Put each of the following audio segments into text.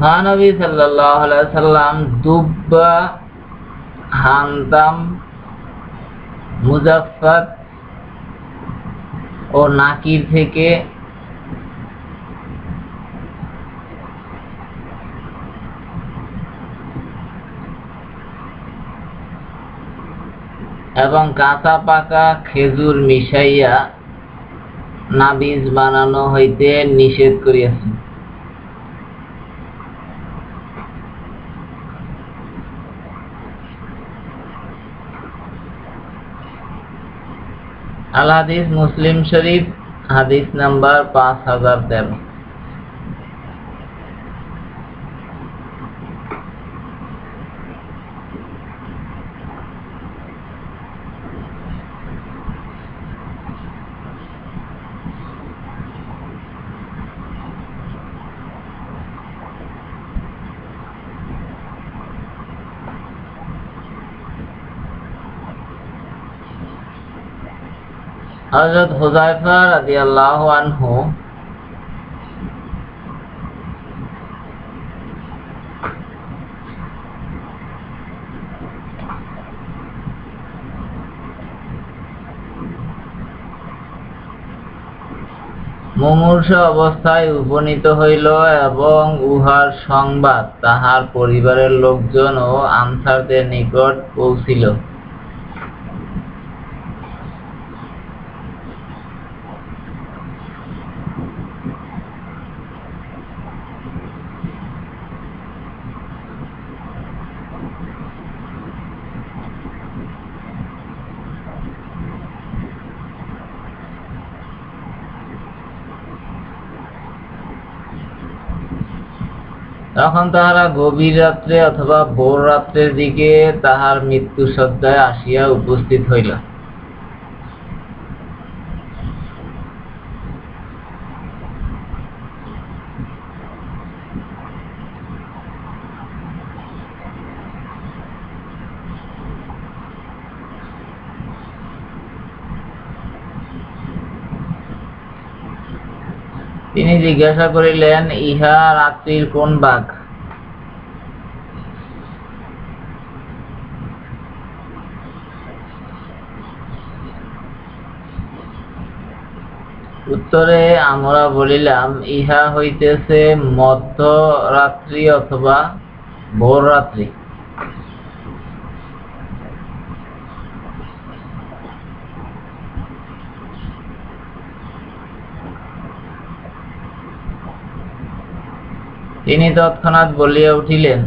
মহানবী আলাইহি সাল্লাম দুব্বা হান্তাম ও নাকির থেকে এবং কাঁচা পাকা খেজুর মিশাইয়া নাবিজ বানানো হইতে নিষেধ করিয়াছেন। আল হাদিস মুসলিম শরীফ হাদিস নাম্বার পাঁচ হাজার তেরো। হজরত হুজাইফা রাদিয়াল্লাহু আনহু মুমূর্ষ অবস্থায় উপনীত হইল এবং উহার সংবাদ তাহার পরিবারের লোকজন ও আনসারদের নিকট পৌঁছিল। তখন তাহারা গভীর রাত্রে অথবা ভোর রাত্রের দিকে তাহার মৃত্যু সজ্জায় আসিয়া উপস্থিত হইল। তিনি জিজ্ঞাসা করিলেন, ইহা রাত্রির কোন বাঘ? উত্তরে আমরা বলিলাম, ইহা হইতেছে মধ্যরাত্রি অথবা ভোর রাত্রি তিনি তৎক্ষণাৎ বলিয়া উঠিলেন,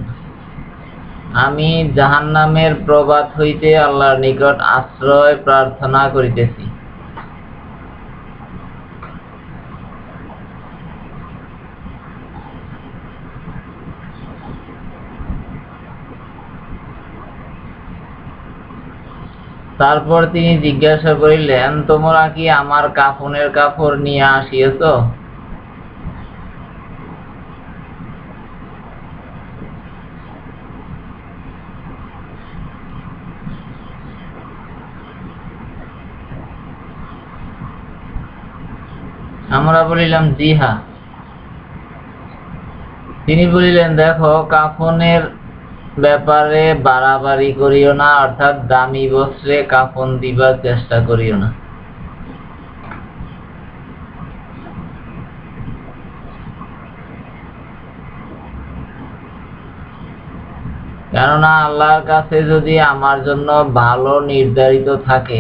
আমি জাহান্নামের প্রবাদ হইতে আল্লাহর নিকট আশ্রয় প্রার্থনা করিতেছি। তারপর তিনি জিজ্ঞাসা করিলেন, তোমরা কি আমার কাফনের কাপড় নিয়ে আসিয়াছ? আমরা বলিলাম জি হ্যাঁ তিনি বলিলেন, দেখো, কাফনের ব্যাপারে বাড়াবাড়ি করিও না, অর্থাৎ দামি বস্ত্রে কাফন দিবার চেষ্টা করিও না। কেননা, আল্লাহর কাছে যদি আমার জন্য ভালো নির্ধারিত থাকে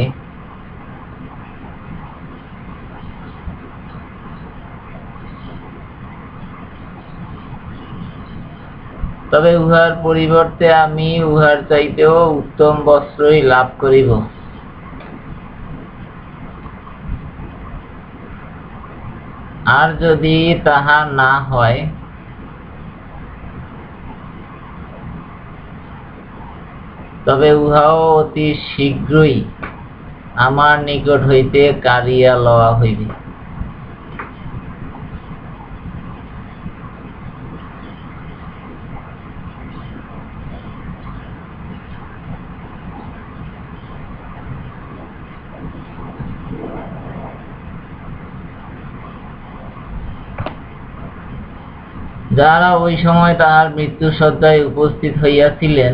তবে উহার পরিবর্তে আমি উহার চাইতেও উত্তম বস্ত্রই লাভ করিব। আর যদি তাহা না হয়, তবে উহাও অতি শীঘ্রই আমার নিকট হইতে কাড়িয়া লওয়া হইবে। যারা ওই সময় তাহার মৃত্যু সজ্জায় উপস্থিত হইয়াছিলেন,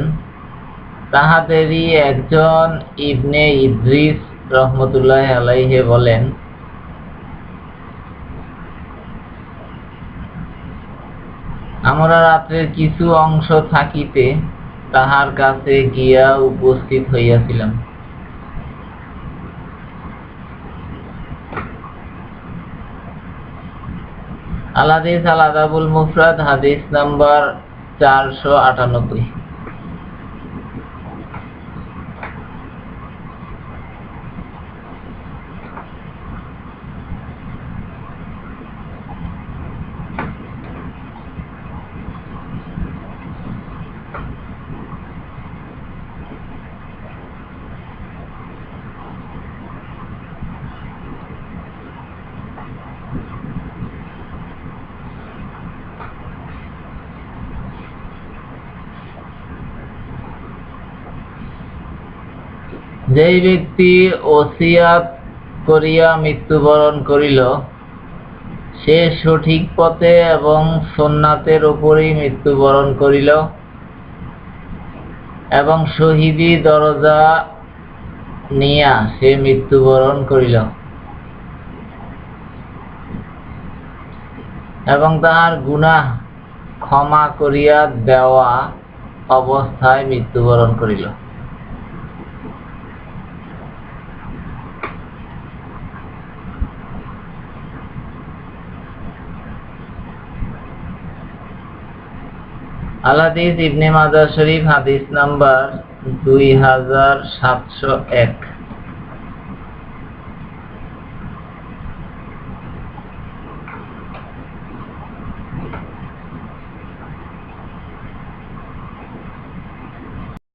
তাহাদেরই একজন ইবনে ইদ্রিস রহমতুল্লাহ আলাইহে বলেন, আমরা রাত্রের কিছু অংশ থাকিতে তাহার কাছে গিয়া উপস্থিত হইয়াছিলাম। আল আলাদাবুল মুফরাদ হাদিস নাম্বার চারশো আটানব্বই। যেই ব্যক্তি ওসিয়াত করিয়া মৃত্যুবরণ করিল, সে সঠিক পথে এবং সোননাথের উপরেই মৃত্যুবরণ করিল এবং শহীদি দরজা নিয়া সে মৃত্যুবরণ করিল এবং তাহার গুনাহ ক্ষমা করিয়া দেওয়া অবস্থায় মৃত্যুবরণ করিল। আলাদিস ইবনে মাজার শরীফ হাদিস নাম্বার দুই হাজার সাতশো এক।